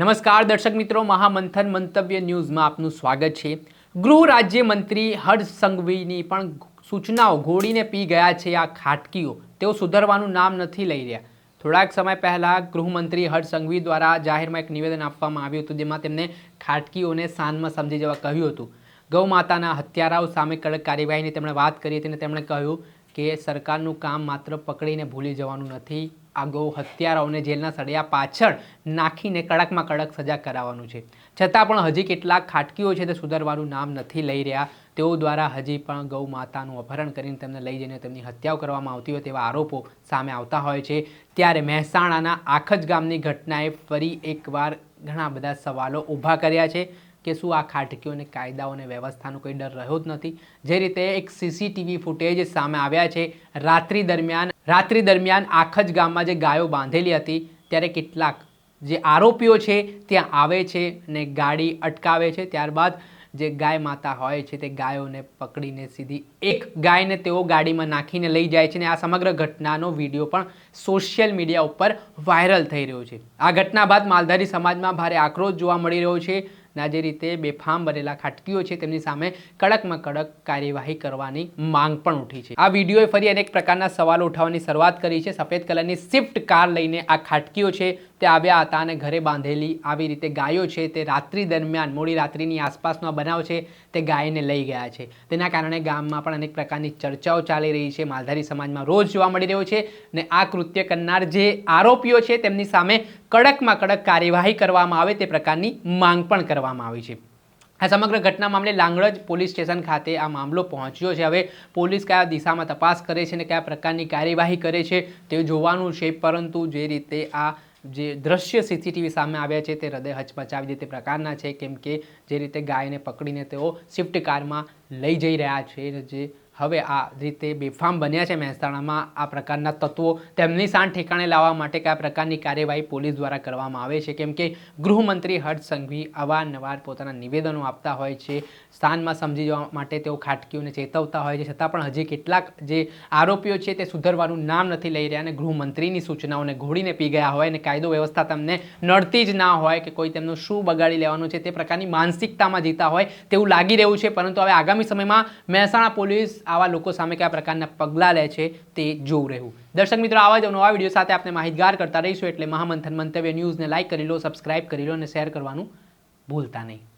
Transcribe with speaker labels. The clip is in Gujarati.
Speaker 1: નમસ્કાર, દર્શક મિત્રો. મહામંથન મંતવ્ય ન્યૂઝમાં આપનું સ્વાગત છે. ગૃહ રાજ્યમંત્રી હર્ષ સંઘવીની પણ સૂચનાઓ ઘોડીને પી ગયા છે આ ખાટકીઓ. તેઓ સુધરવાનું નામ નથી લઈ રહ્યા. થોડાક સમય પહેલાં ગૃહમંત્રી હર્ષ સંઘવી દ્વારા જાહેરમાં એક નિવેદન આપવામાં આવ્યું હતું, જેમાં તેમને ખાટકીઓને સાનમાં સમજી જવા કહ્યું હતું. ગૌ માતાના હત્યારાઓ સામે કડક કાર્યવાહીની તેમણે વાત કરી હતી અને તેમણે કહ્યું કે સરકારનું કામ માત્ર પકડીને ભૂલી જવાનું નથી. આ ગૌ હત્યારાઓને જેલના સળિયા પાછળ નાખીને કડકમાં કડક સજા કરાવવાનું છે. છતાં પણ હજી કેટલાક ખાટકીઓ છે તે સુધારવાનું નામ નથી લઈ રહ્યા. તેઓ દ્વારા હજી પણ ગૌ માતાનું અપહરણ કરીને તેમને લઈ જઈને તેમની હત્યાઓ કરવામાં આવતી હોય તેવા આરોપો સામે આવતા હોય છે. ત્યારે મહેસાણાના આખજ ગામની ઘટનાએ ફરી એકવાર ઘણા બધા સવાલો ઊભા કર્યા છે કે શું આ ખાટકીઓને કાયદાઓ અને વ્યવસ્થાનો કોઈ ડર રહ્યો જ નથી? જે રીતે એક સીસીટીવી ફૂટેજ સામે આવ્યા છે. રાત્રિ દરમિયાન રાત્રિ દરમિયાન આખજ ગામમાં જે ગાયો બાંધેલી હતી, ત્યારે કેટલાક જે આરોપીઓ છે, ત્યાં આવે છે અને ગાડી અટકાવે છે. ત્યારબાદ જે ગાય માતા હોય છે, તે ગાયોને પકડીને સીધી એક ગાયને તેઓ ગાડીમાં નાખીને લઈ જાય છે અને આ સમગ્ર ઘટનાનો વીડિયો પણ સોશિયલ મીડિયા ઉપર વાયરલ થઈ રહ્યો છે. આ ઘટના બાદ માલધારી સમાજમાં ભારે આક્રોશ જોવા મળી રહ્યો છે. ના, જે રીતે બેફામ બનેલા ખાટકીઓ છે, તેમની સામે કડકમાં કડક કાર્યવાહી કરવાની માંગ પણ ઉઠી છે. આ વિડીયોએ ફરી અનેક પ્રકારના સવાલો ઉઠાવવાની શરૂઆત કરી છે. સફેદ કલરની સ્વિફ્ટ કાર લઈને આ ખાટકીઓ છે. તે આવ્યા હતા અને ઘરે બાંધેલી આવી રીતે ગાયો છે તે રાત્રિ દરમિયાન, મોડી રાત્રિની આસપાસનો બનાવ છે તે ગાયને લઈ ગયા છે. તેના કારણે ગામમાં પણ અનેક પ્રકારની ચર્ચાઓ ચાલી રહી છે. માલધારી સમાજમાં રોજ જોવા મળી રહ્યો છે ને આ કૃત્ય કરનાર જે આરોપીઓ છે તેમની સામે કડકમાં કડક કાર્યવાહી કરવામાં આવે તે પ્રકારની માંગ પણ કરવામાં આવી છે. આ સમગ્ર ઘટના મામલે લાંગડજ પોલીસ સ્ટેશન ખાતે આ મામલો પહોંચ્યો છે. હવે પોલીસ કયા દિશામાં તપાસ કરે છે અને કયા પ્રકારની કાર્યવાહી કરે છે તે જોવાનું છે, પરંતુ જે રીતે આ જે દ્રશ્ય સીસીટીવી સામે આવ્યા છે તે હૃદય હચમચાવી દે તે પ્રકારના છે, કેમ કે જે રીતે ગાયને પકડીને તેઓ સ્વિફ્ટ કારમાં લઈ જઈ રહ્યા છે, જે હવે આ રીતે બેફામ બન્યા છે મહેસાણામાં આ પ્રકારના તત્વો તેમની શાન ઠેકાણે લાવવા માટે કયા પ્રકારની કાર્યવાહી પોલીસ દ્વારા કરવામાં આવે છે. કેમ કે ગૃહમંત્રી હર્ષ સંઘવી અવારનવાર પોતાના નિવેદનો આપતા હોય છે, સ્થાનમાં સમજી જવા માટે તેઓ ખાટકીઓને ચેતવતા હોય છે. છતાં પણ હજી કેટલાક જે આરોપીઓ છે તે સુધરવાનું નામ નથી લઈ રહ્યા અને ગૃહમંત્રીની સૂચનાઓને ઘોડીને પી ગયા હોય અને કાયદો વ્યવસ્થા તમને નડતી જ ના હોય કે કોઈ તેમનું શું બગાડી લેવાનું છે તે પ્રકારની માનસિકતામાં જીતા હોય તેવું લાગી રહ્યું છે. પરંતુ હવે આગામી સમયમાં મહેસાણા પોલીસ આવા લોકો સામે કયા પ્રકારના પગલાં લે છે તે જોવું રહેવું દર્શક મિત્રો, આવા જ નવા વીડિયો સાથે આપણે માહિતગાર કરતા રહીશું એટલે મહામંથન મંતવ્ય ન્યૂઝને લાઇક કરી લો, સબસ્ક્રાઇબ કરી લો અને શેર કરવાનું ભૂલતા નહીં.